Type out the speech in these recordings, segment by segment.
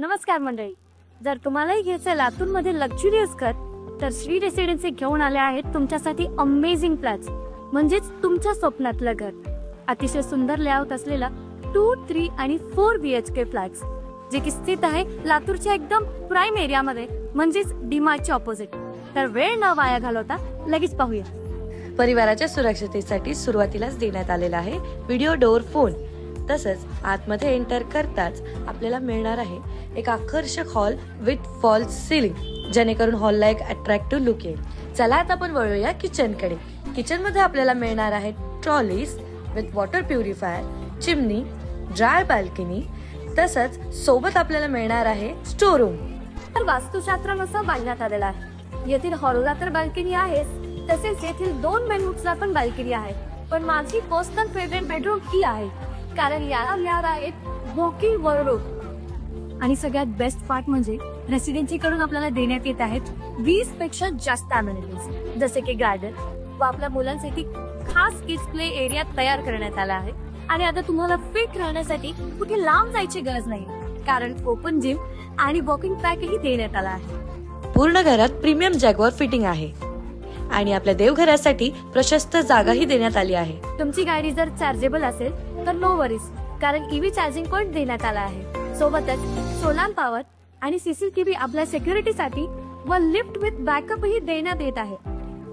नमस्कार मंडळी. जर तुम्हालाही घ्यायचं लातूरमध्ये लक्झुरियस घर तर श्री रेसिडेन्सी घेऊन आले आहेत तुमच्यासाठी अमेझिंग फ्लॅट्स म्हणजेच तुमच्या स्वप्नातलं घर. अतिशय सुंदर लेआउट असलेला टू थ्री आणि four B H K flats जे की स्थित आहे लातूरच्या एकदम प्राईम एरियामध्ये म्हणजेच डीमार्टच्या ऑपोजिट तर वेळ न वाया घालवता लगेच पाहूया. परिवाराच्या सुरक्षतेसाठी सुरुवातीलाच देण्यात आलेला आहे व्हिडिओ डोअर फोन तसंच आतमध्ये एंटर करताच आपल्याला मिळणार आहे एक आकर्षक हॉल विथ फॉल्स सिलिंग जेणेकरून हॉलला एक अट्रॅक्टिव्ह लुक येईल. चला आता आपण वळूया किचनकडे किचनमध्ये आपल्याला मिळणार आहे trolleys with water purifier chimney dry balcony तसंच सोबत आपल्याला मिळणार आहे स्टोरूम तर वास्तुशास्त्रानुसार बांधण्यात आलेला आहे. येथील हॉलला तर बाल्कनी आहेच तसेच येथील दोन बेडरूम्सला पण बाल्कनी आहे. पण माझी पर्सनल फेवरेट बेडरूम ही आहे. कारण याला मिळाला आहेत वॉकिंग वॉर्डरोब आणि सगळ्यात बेस्ट पार्ट म्हणजे रेसिडेन्सी कडून आपल्याला देण्यात येत आहेत वीसपेक्षा जास्त अमेनिटीज जसे की गार्डन व आपल्या मुलांसाठी खास किड्स प्ले एरिया तयार करण्यात आला आहे. आणि आता तुम्हाला फिट राहण्यासाठी कुठे लांब जायची गरज नाही कारण ओपन जिम आणि वॉकिंग पॅकही देण्यात आला आहे. पूर्ण घरात प्रीमियम जॅगवर फिटिंग आहे. आणि आपल्या देवघरासाठी प्रशस्त जागाही देण्यात आली आहे. तुमची गाडी जर चार्जेबल असेल तर नो वरीज कारण ईव्ही चार्जिंग पॉइंट देण्यात आला आहे. सोबतच सोलार पॉवर आणि सीसीटीव्ही आपल्या सिक्युरिटीसाठी व लिफ्ट विथ बॅकअपही देण्यात येत आहे.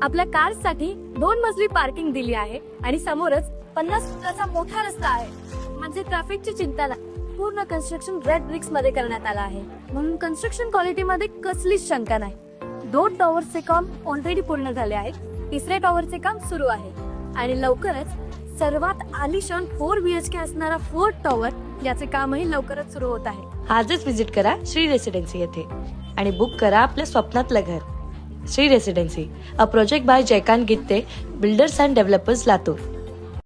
आपल्या कारसाठी दोन मजली पार्किंग दिली आहे आणि समोरच पन्नास फुटाचा मोठा रस्ता आहे. म्हणजे ट्रॅफिकची चिंता नाही. पूर्ण कन्स्ट्रक्शन रेड ब्रिक्समध्ये करण्यात आला आहे. म्हणून कन्स्ट्रक्शन क्वालिटी मध्ये कसलीच शंका नाही. दोन टॉवरचे काम ऑलरेडी पूर्ण झाले आहेत. तिसऱ्या टॉवरचे काम सुरू आहे. आणि लवकरच सर्वात आलिशान फोर बीएचके असणारा फोर्थ टॉवर याचे कामही लवकरच सुरू होत आहे. आजच व्हिजिट करा श्री रेसिडेन्सी येथे. आणि बुक करा आपल्या स्वप्नातलं घर. Shri residency a project by Jaykant Gitte builders and developers Latur.